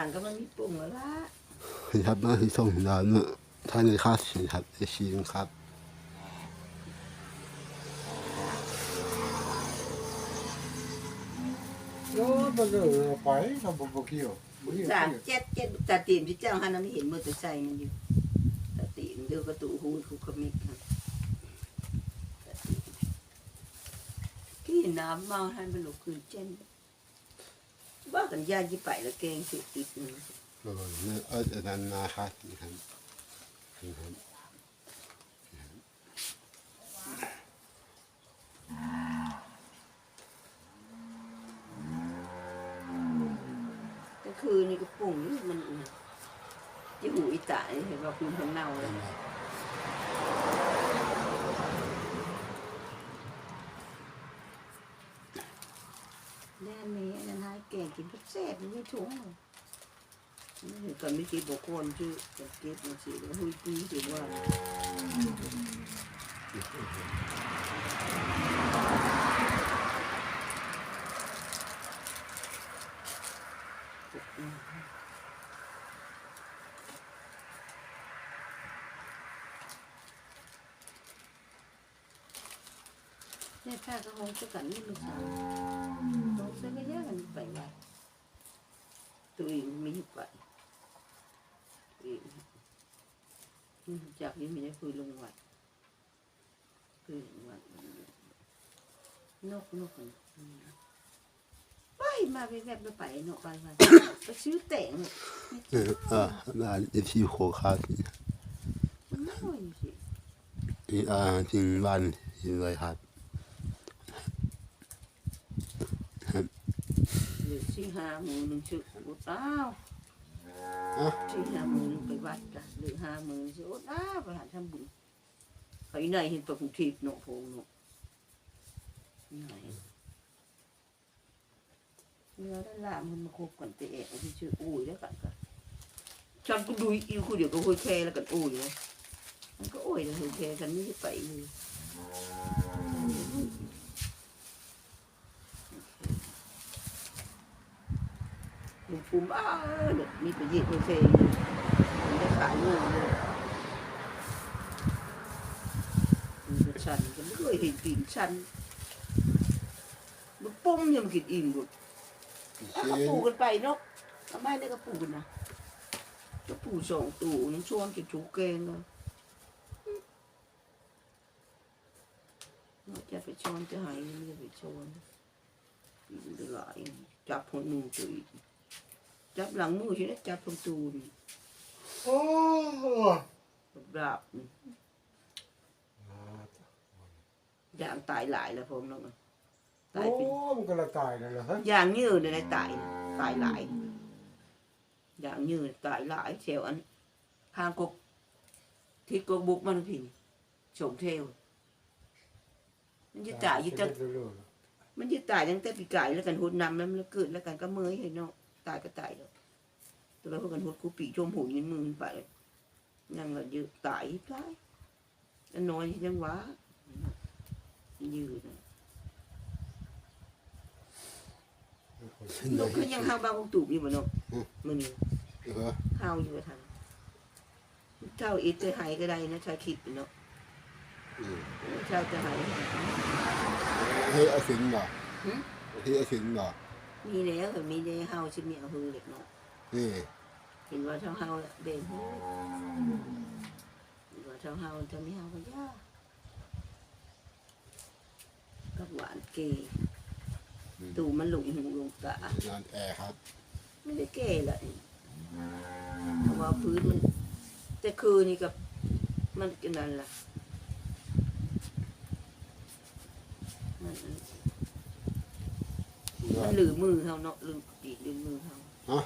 านก็มันมีปรุงแล้วล่ะครับมาที่ส่งร้านี่ยท่านในค่าสินครับไอชีงครับโอ้บลอไปทำบุบกี่วบุเกี่ยวสามเจ็ดเจ็ดตัาตีมที่เจ้าฮานะไม่เห็นมอเตอร์ไซค์มันอยู่ตัาตีมเดือกระตูหูคุกมิกครับที่น้ำเมาท่านเป็นหลกคืนเจ็ด ว่ากันญาติที่ไปแล้วแกงสิติดหนึ่งเออ那二อันนั้นนะครับนี่ครับนี่ครับก็คือนี่ก็ปุ่งนี่มันจะหูอีตาเห็นว่าคุณคนเน่าเลย แน่นี้นะฮะแกงกินแซ่บมันไม่ถุงนี่ก็ไม่กินบอกคนชื่อจะเก็บมาสิแล้วหุยปีสิว่าเนี่ยถ้าก็คงจะกันนี่ลูกสาวตรงเส้นก็แยกกันไปไว้ ตัวเองไม่ไปตัวเองจากนี้ไม่ได้คุยลงวัดคุยลงวัดนกนกนะไปมาไปแบบไปนกไปมาไปซื้อแต่งเอออ่าน่าจะที่โคคาสิอีอาจริงบ้านจริงเลยครับหรือชื่อหาหมูหนึ่งชื่ โอ้ต้าวอะ สี่ห้าหมือหนึ่งไปวัดจ้ะหรือห้าหมือชื่อโอ้ต้าวไปหาทำบุญไปไหนเห็นตัวกรุงเทพเนาะโพงเนาะไหนเนื้อด้านล่างมันมาคบกันเตะที่ชื่ออุ้ยแล้วกันกันฉันก็ดูอีกคนเดียวก็คุยแค่แล้วกันอุ้ยเลยมันก็โอ้ยแล้วคุยแค่ฉันไม่ได้ไปเลย ลุงปุ่มอ้าเนี่ยมีไปยิงคุยแค่มันได้ขายงูเลยมันชันก็ไม่เคยเห็นกินชันมันปุ้มยังกินอิ่มหมดแล้วก็ปูกันไปเนาะทำไมได้ก็ปลูกกันนะก็ปลูกสองตู่นั่นช่วงจะชูแกงเลยจะไปช้อนจะหายไม่ได้ไปช้อนอีกหลายจับหัวหนูตัวอีก จับหลังมือใช่ไหมจับตรงตูนโอ้ดาบนี่อย่างตายหลายแล้วผมน้องตายโอ้เป็นมันก็ละตายแล้วล่ะฮะอย่างยืนในตายตายหลาย อย่างยืนตายหลายเชวอันทางกกทิศกกบุกมันพิงสมเทวมันจะตายอยู่ตั้งมันจะตายตั้งแต่ปีไก่แล้วกันหุดนำแล้วมันเกิดแล้วกันก็เมยเห็นเนาะ ตายก็ตายแล้วตัวเราพวกกันหุดกูปีชมหูยินมือมันไปยังก็ยืนตายตายอันน้อยยังหวะยืนน่ะนกก็ยังห้าวบางกตูบอยู่บ่เนาะมันนี่เออข้าวอยู่ทันเจ้าอิดจะหายก็ได้นะชาคิดเนาะอืมเจ้าจะหายให้อาศินเหรอหึให้อาศินเหรอ มีแล้วแต่มีได้เฮาชิมีเอาหือเล็กเนาะนี่เห็นว่าเจ้าเฮาเด่นเฮ้ยเห็นว่าเจ้าเฮาจะมีเฮาก็ยากกับหวานเกยตูมันหลงหูหลงตานอนแอร์ครับ ไม่ได้เกยเลยเพราะว่าพื้นมันแต่คือนี่กับมันก็นั่นล่ะมัน มันหลือมือเขาเนาะลืมปีกลืมมือเขาฮะ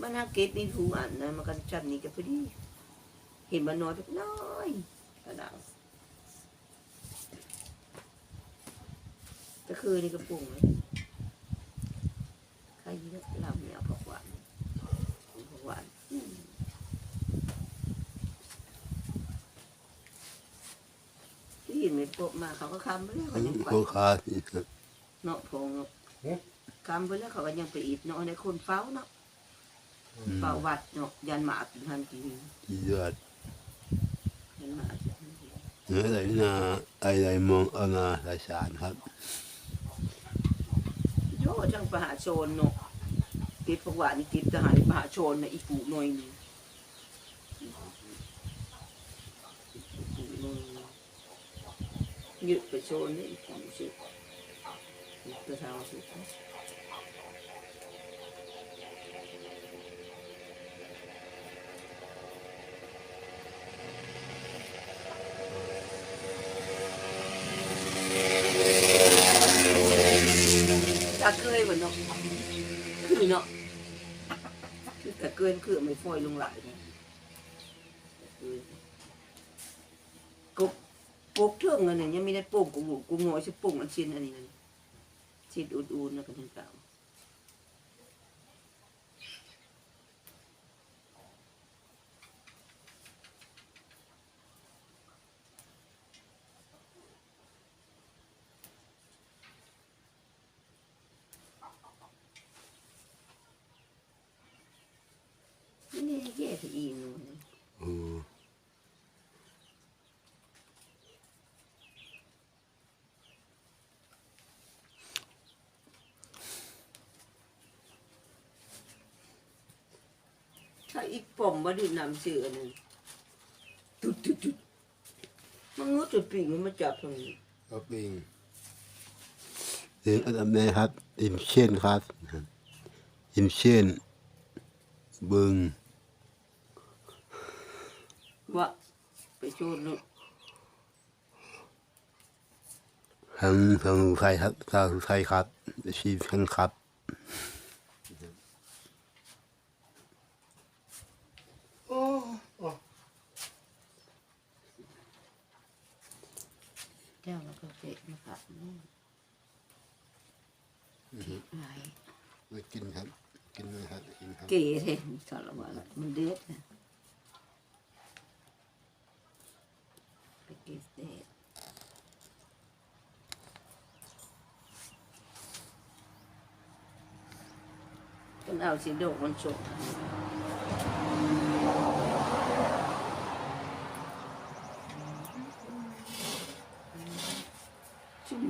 มันฮักเกตนี่ถูอันนะมันกันชันนี่ก็พอดี เห็นมันน้อยไปน้อยกระดังก็คือนี่ก็ปรุงเลยใครยี่ลำเนี่ยผักหวานผักหวานอืมที่เห็นในโปะมาเขาก็คำไปแล้วเขายังไปโคคาสิครับเนาะพงเนาะ คำไปแล้วเขาก็ยังไปอีกเนาะในคนเฝ้าเนาะเป่าวัดเนาะยันหมากินทันทีที่เดือดยันหมากินทันทีเนื้อไหลนาไอไหลมองเอานาไหลสารครับโยจังประหาโชนเนาะติดพวกว่านี่ติดทหารประหาโชนน่ะอีปูหน่อยหนึงอีปูหน่อยหนึ่งยึดไปโชนนี่อีปูสิยึ ดไปทางสิตาเคยบ่เนาะคือเนาะคือกะเกินคือไม่ฟอยลงหลายเนี่ยกุกกุกเทื่องอันนี้ยังไม่ได้ปุ่งกุกกุกกุกงอยสิปุ่งอันชินอันนี้นั่น ชิ้นอูดๆนะกันทั้งเก่านี่แย่ที่อีนูน อืม ถ้า อีกป่อมมาดื่มน้ำเสืออันนึงตุ๊ดตุ๊ดตุ๊ดมันงดจุดปีกมันมาจับตรงนี้ก็ปิงเรื่องอันดับแรกครับ อิมเช่นครับ อิมเช่นเบิงว่าไปโชดลูกทั้งทั้งไทยครับทางไทยครับชีพทั้งครับ โอ้โอ้ เจ้าแล้วก็เตะมาขับนี่นคิดไรมากินครับ กินนะครับกินครับเก๋เลยสารวัตรมันเด็ดนะไปเก็บเด็ดกันเอาสิโดกมันส่งช่วงนี้เอาก้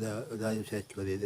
ได้ได้เสร็จก็ได้ไ